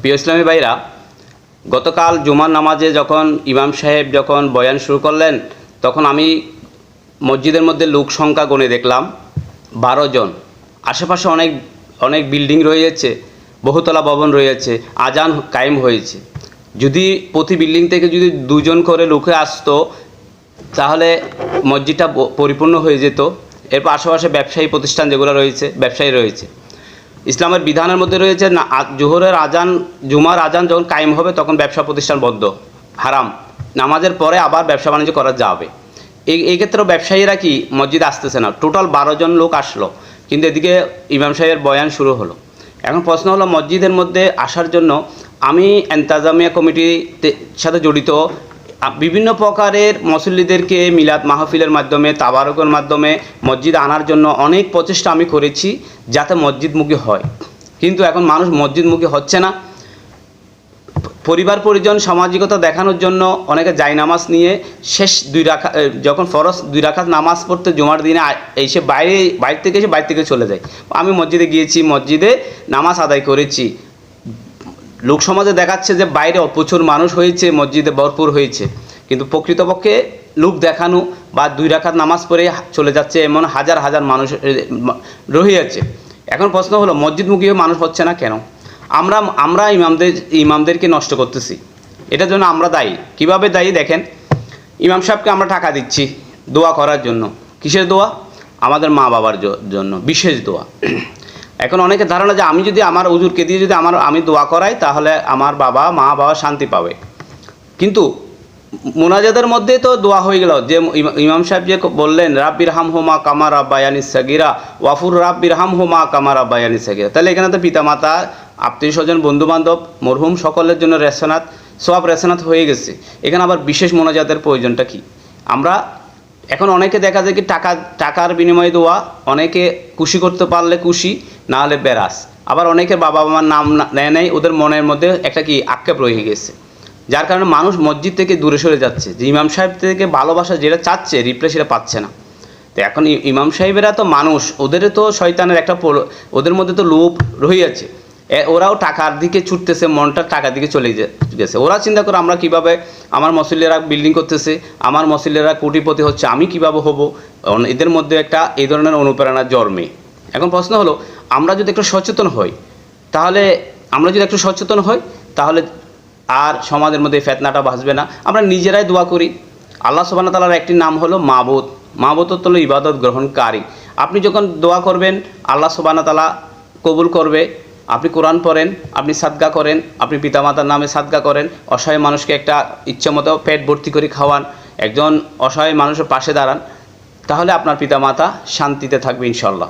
প্রিয় ইসলামী ভাইরা, গতকাল জুমার নামাজে যখন ইমাম সাহেব যখন বয়ান শুরু করলেন, তখন আমি মসজিদের মধ্যে লোক সংখ্যা গণে দেখলাম বারো জন। আশেপাশে অনেক অনেক বিল্ডিং রয়েছে, বহুতলা ভবন রয়েছে, আজান কায়েম হয়েছে। যদি প্রতি বিল্ডিং থেকে যদি দুজন করে লোকে আসতো, তাহলে মসজিদটা পরিপূর্ণ হয়ে যেত। এর পাশাপাশি ব্যবসায়ী প্রতিষ্ঠান যেগুলো রয়েছে, ব্যবসায়ী রয়েছে। ইসলামের বিধানের মধ্যে রয়েছে না জোহরের আজান, জুমার আজান যখন কায়েম হবে, তখন ব্যবসা প্রতিষ্ঠান বন্ধ, হারাম। নামাজের পরে আবার ব্যবসা বাণিজ্য করা যাবে। এই ক্ষেত্রেও ব্যবসায়ীরা কি মসজিদে আসতেছে না? টোটাল বারো জন লোক আসলো, কিন্তু এদিকে ইমাম সাহেবের বয়ান শুরু হলো। এখন প্রশ্ন হলো মসজিদের মধ্যে আসার জন্য আমি এন্তাজামিয়া কমিটিতে সাথে জড়িত বিভিন্ন প্রকারের মুসল্লিদেরকে মিলাদ মাহফিলের মাধ্যমে, তাবারকের মাধ্যমে মসজিদ আনার জন্য অনেক প্রচেষ্টা আমি করেছি যাতে মসজিদমুখী হয়। কিন্তু এখন মানুষ মসজিদমুখী হচ্ছে না। পরিবার, পরিজন, সামাজিকতা দেখানোর জন্য অনেকে জাই নামাজ নিয়ে শেষ দুই রাখা যখন ফরজ দুই রাখাত নামাজ পড়তে জুমার দিনে এসে বাইরে বাইরে থেকে এসে বাইরে থেকে চলে যায়। আমি মসজিদে গিয়েছি, মসজিদে নামাজ আদায় করেছি। লোক সমাজে দেখাচ্ছে যে বাইরে প্রচুর মানুষ হয়েছে, মসজিদে ভরপুর হয়েছে। কিন্তু প্রকৃতপক্ষে লোক দেখানো বা দুই রাখাত নামাজ পড়ে চলে যাচ্ছে এমন হাজার হাজার মানুষ মা- রহিয়াছে এখন প্রশ্ন হলো, মসজিদমুখী হয়ে মানুষ হচ্ছে না কেন? আমরা আমরা ইমামদের, ইমামদেরকে নষ্ট করতেছি। এটার জন্য আমরা দায়ী। কীভাবে দায়ী? দেখেন, ইমাম সাহেবকে আমরা টাকা দিচ্ছি দোয়া করার জন্য। কিসের দোয়া? আমাদের মা বাবার জন্য। বিশেষ দোয়া। এখন অনেকে ধারণা যে আমি যদি আমার উজুরকে দিয়ে যদি আমার, আমি দোয়া করাই, তাহলে আমার বাবা, মা, বাবা শান্তি পাবে। কিন্তু মোনাজাদের মধ্যে তো দোয়া হয়ে গেল। যে ইমাম সাহেব যে বললেন, রাব্বির হাম হোমা কামার আব্বায়ানি সাগিরা, ওয়াফুর রাব্বির হাম হোমা কামার আব্বায়ানি সাগিরা। তাহলে এখানে তো পিতামাতা আত্মীয় স্বজন বন্ধু বান্ধব মরহুম সকলের জন্য রেশনাত সব রেশনাত হয়ে গেছে। এখানে আবার বিশেষ মোনাজাতের প্রয়োজনটা কি? আমরা এখন অনেকে দেখা যায় কি টাকা, টাকার বিনিময়ে দেওয়া অনেকে খুশি করতে পারলে খুশি না হলে বেরাস। আবার অনেকের বাবা মার নাম নেয় নেয় ওদের মনের মধ্যে একটা কি আক্ষেপ রয়ে গেছে। যার কারণে মানুষ মসজিদ থেকে দূরে সরে যাচ্ছে। যে ইমাম সাহেব থেকে ভালোবাসা যেটা চাচ্ছে রিপ্লে সেটা পাচ্ছে না। তো এখন ইমাম সাহেবেরা তো মানুষ, ওদের তো শয়তানের একটা ওদের মধ্যে তো লোভ রহিয়াছে এ- ওরাও টাকার দিকে ছুটতেছে, মনটা টাকার দিকে চলে গেছে। ওরা চিন্তা করে আমরা কীভাবে আমার মসল্লিরা বিল্ডিং করতেছে, আমার মসল্লিরা কোটিপতি হচ্ছে, আমি কীভাবে হব? এদের মধ্যে একটা এই ধরনের অনুপ্রেরণা জন্মে। এখন প্রশ্ন হলো আমরা যদি একটু সচেতন হই, তাহলে, আমরা যদি একটু সচেতন হই, তাহলে আর সমাজের মধ্যে ফেতনাটা বাঁচবে না। আমরা নিজেরাই দোয়া করি। আল্লাহ সুবাহ তালার একটি নাম হলো মাবুদ। মাবুদ হলো ইবাদত গ্রহণকারী। আপনি যখন দোয়া করবেন, আল্লাহ সুবাহ তালা কবুল করবে। আপনি কোরআন পড়েন, আপনি সাদগা করেন, আপনি পিতামাতার নামে সাদগা করেন, অসহায় মানুষকে একটা ইচ্ছে মতো পেট ভর্তি করে খাওয়ান, একজন অসহায় মানুষের পাশে দাঁড়ান, তাহলে আপনার পিতামাতা শান্তিতে থাকবে ইনশাল্লাহ